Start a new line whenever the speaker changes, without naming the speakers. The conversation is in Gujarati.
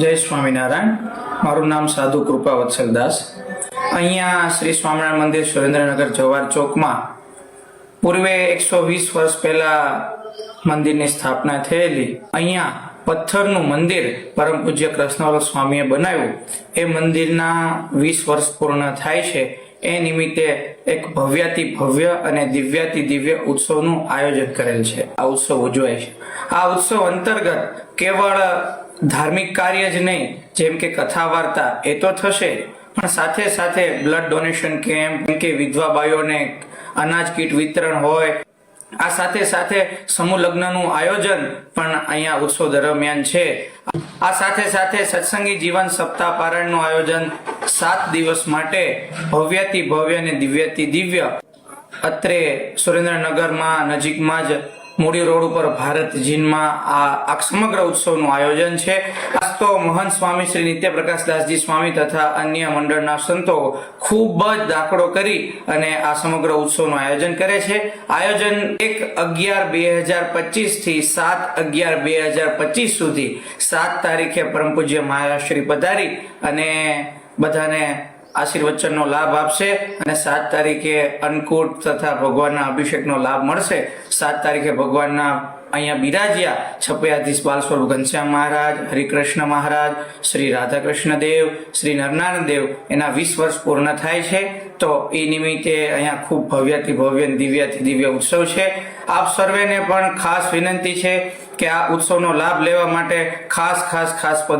જય સ્વામિનારાયણ. મારું નામ સાધુ કૃપા વત્સલદાસ. અહીંયા શ્રી સ્વામિનારાયણ મંદિર સુરેન્દ્રનગર જવાહર ચોકમાં પૂર્વે એકસો વીસ વર્ષ પહેલા મંદિરની સ્થાપના થયેલી. અહીંયા પથ્થરનું મંદિર પરમ પૂજ્ય કૃષ્ણવલ્લભ સ્વામીએ બનાવ્યું. એ મંદિરના વીસ વર્ષ પૂર્ણ થાય છે. એ નિમિત્તે એક ભવ્યાતિ ભવ્ય અને દિવ્યાતિ દિવ્ય ઉત્સવનું આયોજન કરેલ છે. આ ઉત્સવ ઉજવાય છે. આ ઉત્સવ અંતર્ગત કેવળ ધાર્મિક કાર્ય જ નહીં, જેમ કે કથા વાર્તા, એ તો થશે પણ સાથે સાથે બ્લડ ડોનેશન કેમ્પ કે વિધવા બાઈઓને અનાજ કીટ વિતરણ હોય, આ સાથે સાથે સમૂહ લગ્નનું આયોજન પણ અહીંયા ઉત્સવ દરમિયાન છે. આ સાથે સાથે સત્સંગી જીવન સપ્તાહ પારાયણનું આયોજન સાત દિવસ માટે ભવ્યથી ભવ્ય અને દિવ્યથી દિવ્ય. અત્રે સુરેન્દ્રનગરમાં નજીકમાં જ મૂડી રોડ ઉપર ભારત જીનમાં આ સમગ્ર ઉત્સવનું આયોજન છે. ખાસ તો મહંત સ્વામી શ્રી નિત્ય પ્રકાશદાસજી સ્વામી તથા અન્ય મંડળના સંતો ખૂબ જ દાખલો કરી અને આ સમગ્ર ઉત્સવનું આયોજન કરે છે. આયોજન એક અગિયાર બે હજાર પચીસથી સાત અગિયાર બે હજાર પચીસ સુધી સાત તારીખે પરમ પૂજ્ય મહારાષ્ટ્રી પધારી અને બધાને આશીર્વચનનો લાભ આપશે અને સાત તારીખે અન્નકૂટ તથા ભગવાનના અભિષેકનો લાભ મળશે. સાત તારીખે ભગવાનના અહીંયા બિરાજ્યા છપયાધીશ બાલ સ્વરૂપ ઘનશ્યામ મહારાજ, હરિકૃષ્ણ મહારાજ, શ્રી રાધાકૃષ્ણ દેવ, શ્રી નરનારાયણ દેવ, એના વીસ વર્ષ પૂર્ણ થાય છે. તો એ નિમિત્તે અહીંયા ખૂબ ભવ્યથી ભવ્ય દિવ્યથી દિવ્ય ઉત્સવ છે. આપ સર્વેને પણ ખાસ વિનંતી છે કે આ ઉત્સવનો લાભ લેવા માટે ખાસ ખાસ ખાસ પધારો.